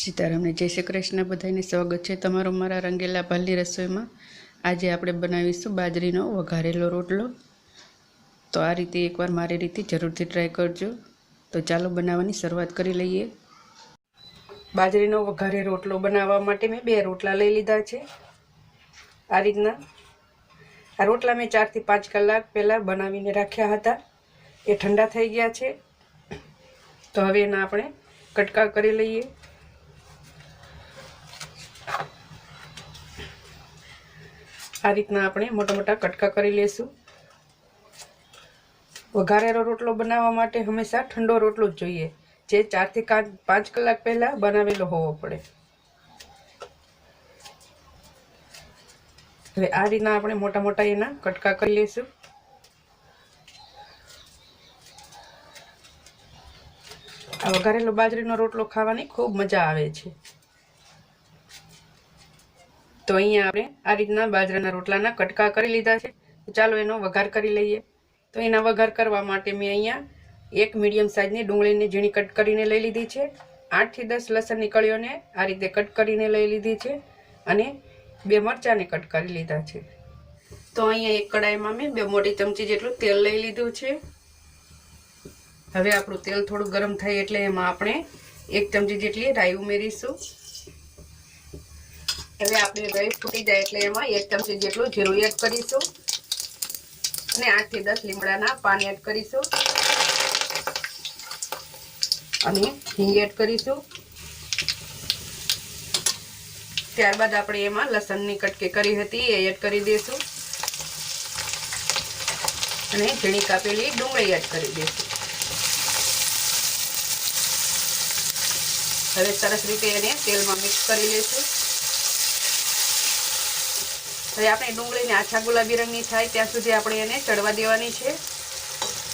સીતારામને જય શ્રી કૃષ્ણ બધાને સ્વાગત છે તમારું મારા રંગેલા ભાલની રસોઈમાં. આજે આપણે બનાવીશું બાજરીનો વઘારેલો રોટલો. તો આ રીતે એકવાર મારી રીતે જરૂરથી ટ્રાય કરજો. તો ચાલો બનાવવાની શરૂઆત કરી લઈએ. બાજરીનો વઘારે રોટલો બનાવવા માટે મેં બે રોટલા લઈ લીધા છે. આ રીતના. આ રોટલા મેં ચારથી પાંચ કલાક પહેલાં બનાવીને રાખ્યા હતા. એ ઠંડા થઈ ગયા છે. તો હવે એના આપણે કટકા કરી લઈએ. આ રીતના આપણે મોટા મોટા કટકા કરી લેશું. વઘારેલો રોટલો બનાવવા માટે હંમેશા ઠંડો રોટલો જ જોઈએ. જે ચારથી પાંચ કલાક પહેલાં બનાવેલો હોવો પડે. હવે આ રીતના આપણે મોટા મોટા એના કટકા કરી લઈશું આ વઘારેલો બાજરીનો રોટલો ખાવાની ખૂબ મજા આવે છે. તો અહીંયા આપણે આ રીતના બાજરાના રોટલાના કટકા કરી લીધા છે. ચાલો એનો વઘાર કરી લઈએ. તો એના વઘાર કરવા માટે મેં અહીંયા એક મીડિયમ સાઇઝની ડુંગળીને ઝીણી કટ કરીને લઈ લીધી છે. આઠથી દસ લસણની કળીઓને આ રીતે કટ કરીને લઈ લીધી છે અને બે મરચાંને કટ કરી લીધા છે. તો અહીંયા એક કડાઈમાં મેં બે મોટી ચમચી જેટલું તેલ લઈ લીધું છે. હવે આપણું તેલ થોડું ગરમ થાય એટલે એમાં આપણે એક ચમચી જેટલી રાઈ ઉમેરીશું. હવે આપણે દહીં ફૂટી જાય એટલે એમાં એક ચમચી જેટલું જીરું એડ કરીશું. અને આઠથી દસ લીમડાના પાન એડ કરીશું. અને હિંગ એડ કરીશું. ત્યારબાદ આપણે એમાં લસણની કટકી કરી હતી એ એડ કરી દઈશું. અને ઝીણી કાપેલી ડુંગળી એડ કરી દઈશું. હવે સરસ રીતે એને તેલમાં મિક્સ કરી લઈશું. હવે આપણે ડુંગળીને આછા ગુલાબી રંગની થાય ત્યાં સુધી આપણે એને ચડવા દેવાની છે.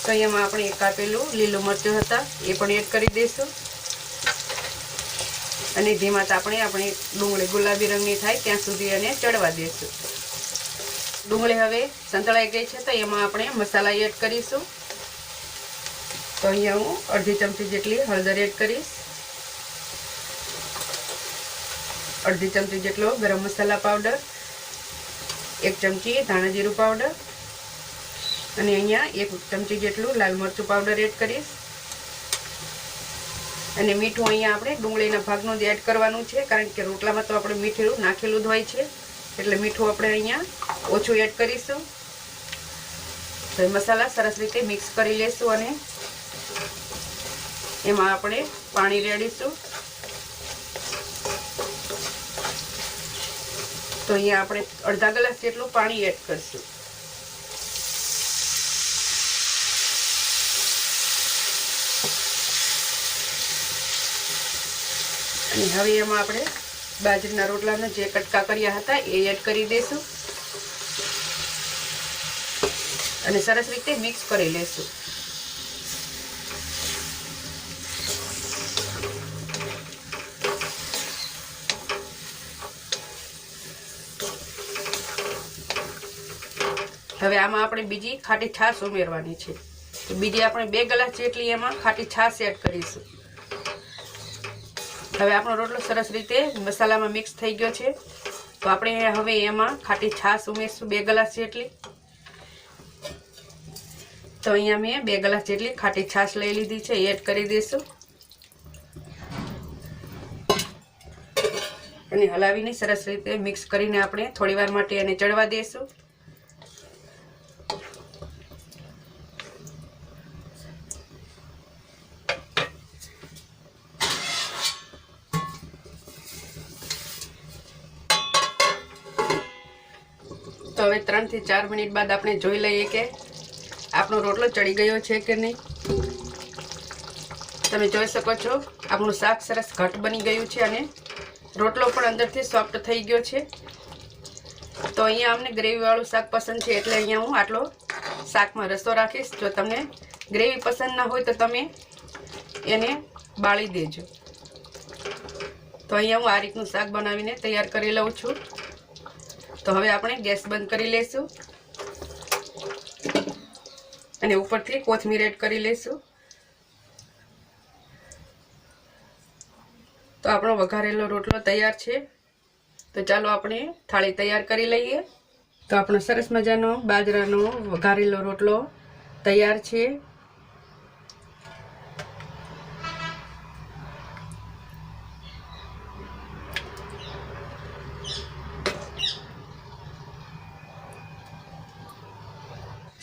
તો એમાં આપણે એક કાપેલું લીલું મરચું હતા, એ પણ એડ કરી દઈશું. અને ધીમા આપણે આપણી ડુંગળી ગુલાબી રંગની થાય ત્યાં સુધી એને ચડવા દઈશું. ડુંગળી હવે સંતળાઈ ગઈ છે તો એમાં આપણે મસાલા એડ કરીશું. તો અહીંયા હું અડધી ચમચી જેટલી હળદર એડ કરીશ. અડધી ચમચી જેટલો ગરમ મસાલા પાવડર. એક ચમચી ધાણા જીરું પાવડર અને અહીંયા એક ચમચી જેટલું લાલ મરચું પાવડર એડ કરીશ. અને મીઠું અહીંયા આપણે ડુંગળીના ભાગનું જ એડ કરવાનું છે, કારણ કે રોટલામાં તો આપણે મીઠું નાખેલું જ હોય છે. એટલે મીઠું આપણે અહીંયા ઓછું એડ કરીશું. તો મસાલા સરસ રીતે મિક્સ કરી લેશું અને એમાં આપણે પાણી રેડીશું. તો અહીંયા આપણે અડધા ગ્લાસ જેટલું પાણી એડ કરશું. અને હવે એમાં આપણે બાજરીના રોટલાના જે કટકા કર્યા હતા એ એડ કરી દઈશું. અને સરસ રીતે મિક્સ કરી લેશું હવે આમાં આપણે બીજી ખાટી છાશ ઉમેરવાની છે. બીજી આપણે બે ગ્લાસ જેટલી એમાં ખાટી છાશ એડ કરીશું. હવે આપણો રોટલો સરસ રીતે મસાલામાં મિક્સ થઈ ગયો છે. તો આપણે હવે એમાં ખાટી છાશ ઉમેરશું બે ગ્લાસ જેટલી. તો અહીંયા મેં બે ગ્લાસ જેટલી ખાટી છાશ લઈ લીધી છે, એડ કરી દઈશું. અને હલાવીને સરસ રીતે મિક્સ કરીને આપણે થોડીવાર માટે એને ચડવા દઈશું. તો હવે ત્રણથી ચાર મિનિટ બાદ આપણે જોઈ લઈએ કે આપણો રોટલો ચડી ગયો છે કે નહીં. તમે જોઈ શકો છો, આપણું શાક સરસ ઘટ બની ગયું છે અને રોટલો પણ અંદરથી સોફ્ટ થઈ ગયો છે. તો અહીંયા અમને ગ્રેવીવાળું શાક પસંદ છે એટલે અહીંયા હું આટલો શાકમાં રસો રાખીશ. જો તમને ગ્રેવી પસંદ ના હોય તો તમે એને બાળી દેજો. તો અહીંયા હું આ રીતનું શાક બનાવીને તૈયાર કરી લઉં છું. તો હવે આપણે ગેસ બંધ કરી લઈશું અને ઉપરથી કોથમીર એડ કરી લઈશું તો આપણો વઘારેલો રોટલો તૈયાર છે. તો ચાલો આપણે થાળી તૈયાર કરી લઈએ. તો આપણો સરસ મજાનો બાજરાનો વઘારેલો રોટલો તૈયાર છે.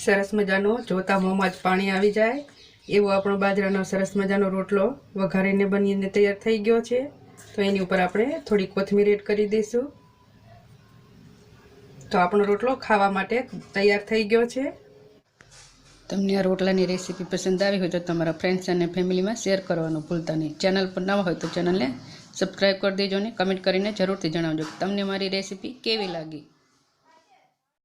સરસ મજાનો, જોતા મોંમાં જ પાણી આવી જાય. એવો આપણો બાજરાનો સરસ મજાનો રોટલો વઘારીને બનીને તૈયાર થઈ ગયો છે. તો એની ઉપર આપણે થોડી કોથમીર એડ કરી દઈશું. તો આપણો રોટલો ખાવા માટે તૈયાર થઈ ગયો છે. તમને આ રોટલાની રેસીપી પસંદ આવી હોય તો તમારા ફ્રેન્ડ્સ અને ફેમિલીમાં શેર કરવાનું ભૂલતા નહીં. ચેનલ પર નવા હોય તો ચેનલને સબસ્ક્રાઈબ કરી દેજો અને કમેન્ટ કરીને જરૂરથી જણાવજો તમને મારી રેસીપી કેવી લાગી?